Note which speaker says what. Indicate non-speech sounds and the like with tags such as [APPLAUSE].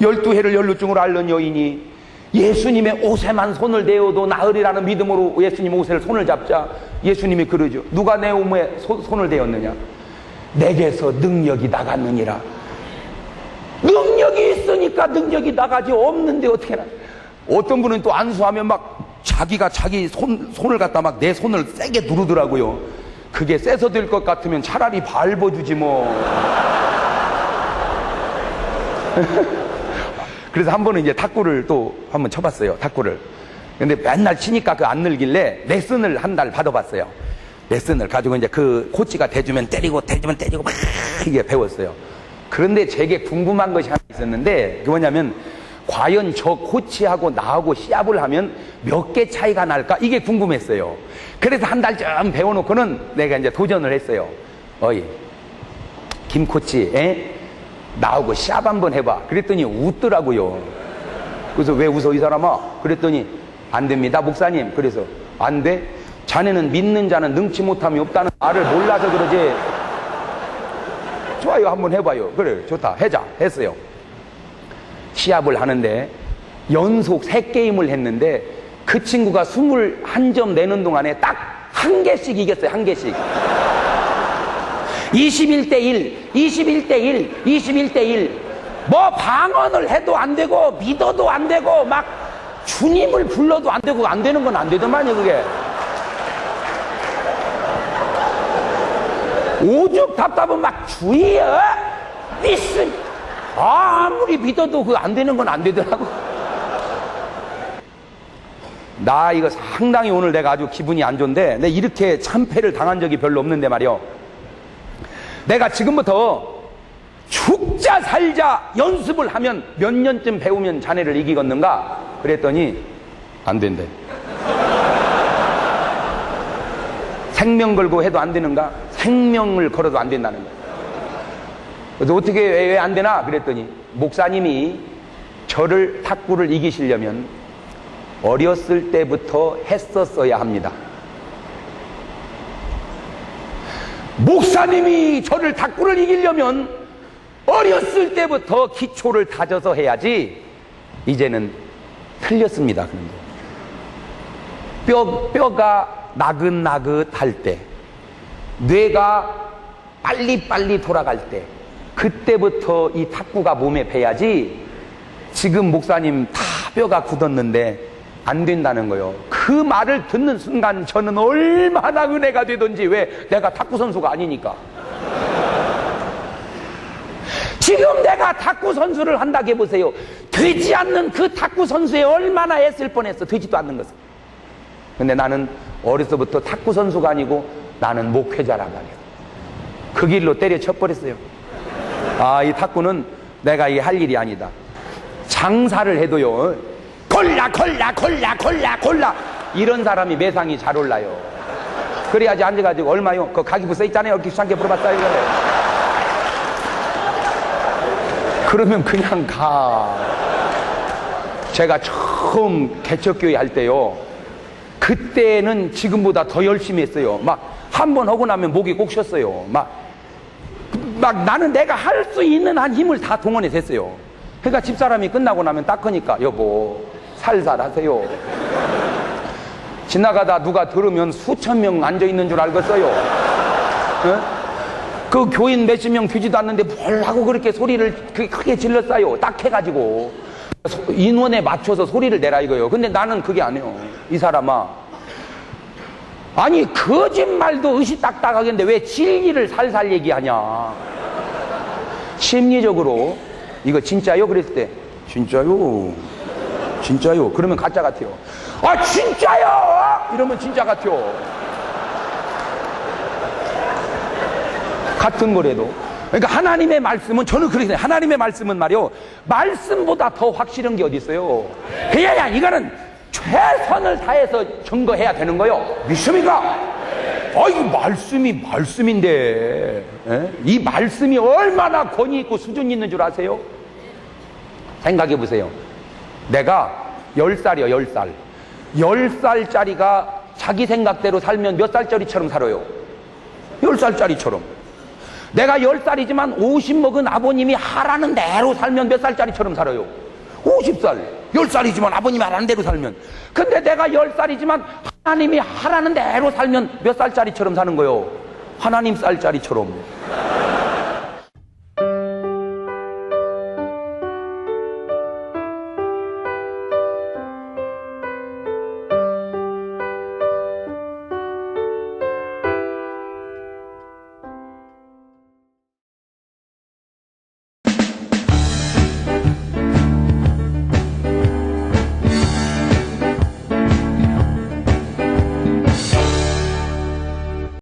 Speaker 1: 열두 해를 열루증으로 앓는 여인이 예수님의 옷에만 손을 대어도 나으리라는 믿음으로 예수님 옷에 손을 잡자 예수님이 그러죠. 누가 내 몸에 소, 손을 대었느냐? 내게서 능력이 나갔느니라. 능력이 있으니까 능력이 나가지 없는데 어떻게 나? 어떤 분은 또 안수하면 막 자기가 자기 손, 손을 갖다 막 내 손을 세게 누르더라고요. 그게 세서 될 것 같으면 차라리 밟아주지 뭐. [LAUGHS] 그래서 한 번은 이제 탁구를 또 한 번 쳐봤어요. 탁구를. 근데 맨날 치니까 그 안 늘길래 레슨을 한 달 받아봤어요. 레슨을 가지고 이제 그 코치가 대주면 때리고 대주면 때리고 막 이게 배웠어요. 그런데 제게 궁금한 것이 하나 있었는데 그게 뭐냐면 과연 저 코치하고 나하고 시합을 하면 몇 개 차이가 날까 이게 궁금했어요. 그래서 한달좀 배워놓고는 내가 이제 도전을 했어요. 어이 김 코치, 에? 나하고 시합 한번 해봐. 그랬더니 웃더라고요. 그래서 왜 웃어 이 사람아? 그랬더니 안 됩니다 목사님. 그래서 안 돼? 자네는 믿는 자는 능치 못함이 없다는 말을 몰라서 그러지. 좋아요 한번 해봐요. 그래 좋다 해자 했어요. 시합을 하는데 연속 세 게임을 했는데 그 친구가 21점 내는 동안에 딱 한 개씩 이겼어요. 한 개씩. 21대 1, 21대 1, 21대 1. 뭐 방언을 해도 안 되고 믿어도 안 되고 막 주님을 불러도 안 되고 안 되는 건 안 되더만요 그게. 오죽 답답은 막 주여 믿음 아무리 믿어도 그 안 되는 건 안 되더라고. 나 이거 상당히 오늘 내가 아주 기분이 안 좋은데 내 이렇게 참패를 당한 적이 별로 없는데 말이요. 내가 지금부터 죽자 살자 연습을 하면 몇 년쯤 배우면 자네를 이기겠는가? 그랬더니 안 된대. 생명 걸고 해도 안 되는가? 생명을 걸어도 안 된다는 거야. 그래서 어떻게 왜 안 되나? 그랬더니 목사님이 저를 탁구를 이기시려면 어렸을 때부터 했었어야 합니다. 목사님이 저를 탁구를 이기려면 어렸을 때부터 기초를 다져서 해야지 이제는 틀렸습니다. 그런데 뼈, 뼈가 나긋나긋할 때 뇌가 빨리빨리 돌아갈 때 그때부터 이 탁구가 몸에 배야지 지금 목사님 다 뼈가 굳었는데 안 된다는 거요. 그 말을 듣는 순간 저는 얼마나 은혜가 되든지 왜 내가 탁구 선수가 아니니까. 지금 내가 탁구 선수를 한다고 해보세요. 되지 않는 그 탁구 선수에 얼마나 애쓸 뻔했어. 되지도 않는 것을. 근데 나는 어려서부터 탁구 선수가 아니고 나는 목회자란 말이야. 그 길로 때려 쳐버렸어요. 아, 이 탁구는 내가 이게 할 일이 아니다. 장사를 해도요. 골라, 골라, 골라, 골라, 골라. 이런 사람이 매상이 잘 올라요. 그래야지 앉아가지고 얼마요? 그 가기부 써있잖아요. 이렇게 수상게 물어봤어요. 이거를. 그러면 그냥 가. 제가 처음 개척교회 할 때요. 그때는 지금보다 더 열심히 했어요. 막 한 번 하고 나면 목이 꼭 쉬었어요. 막, 막 나는 내가 할 수 있는 한 힘을 다 동원해서 했어요. 그러니까 집사람이 끝나고 나면 닦으니까 여보 살살 하세요. 지나가다 누가 들으면 수천 명 앉아 있는 줄 알겠어요. 어? 그 교인 몇십 명 되지도 않는데 뭘 하고 그렇게 소리를 크게 질렀어요. 딱 해가지고. 인원에 맞춰서 소리를 내라 이거요. 근데 나는 그게 아니에요. 이 사람아. 아니, 거짓말도 의시딱딱하겠는데 왜 진리를 살살 얘기하냐. 심리적으로 이거 진짜요? 그랬을 때 진짜요? 진짜요? 그러면 가짜 같아요. 아, 진짜요? 이러면 진짜 같아요. 같은 거래도. 그러니까 하나님의 말씀은 저는 그렇게 생각해요. 하나님의 말씀은 말이요. 말씀보다 더 확실한 게 어디 있어요. 그야야 이거는 최선을 다해서 증거해야 되는 거요. 믿습니까? 아, 이 말씀이 말씀인데 에? 이 말씀이 얼마나 권위 있고 수준 있는 줄 아세요? 생각해 보세요. 내가 10살이요, 10살. 10살짜리가 자기 생각대로 살면 몇 살짜리처럼 살아요? 10살짜리처럼. 내가 열 살이지만 50 먹은 아버님이 하라는 대로 살면 몇 살짜리처럼 살아요? 50살. 열 살이지만 아버님이 하라는 대로 살면. 근데 내가 열 살이지만 하나님이 하라는 대로 살면 몇 살짜리처럼 사는 거요? 하나님 쌀짜리처럼.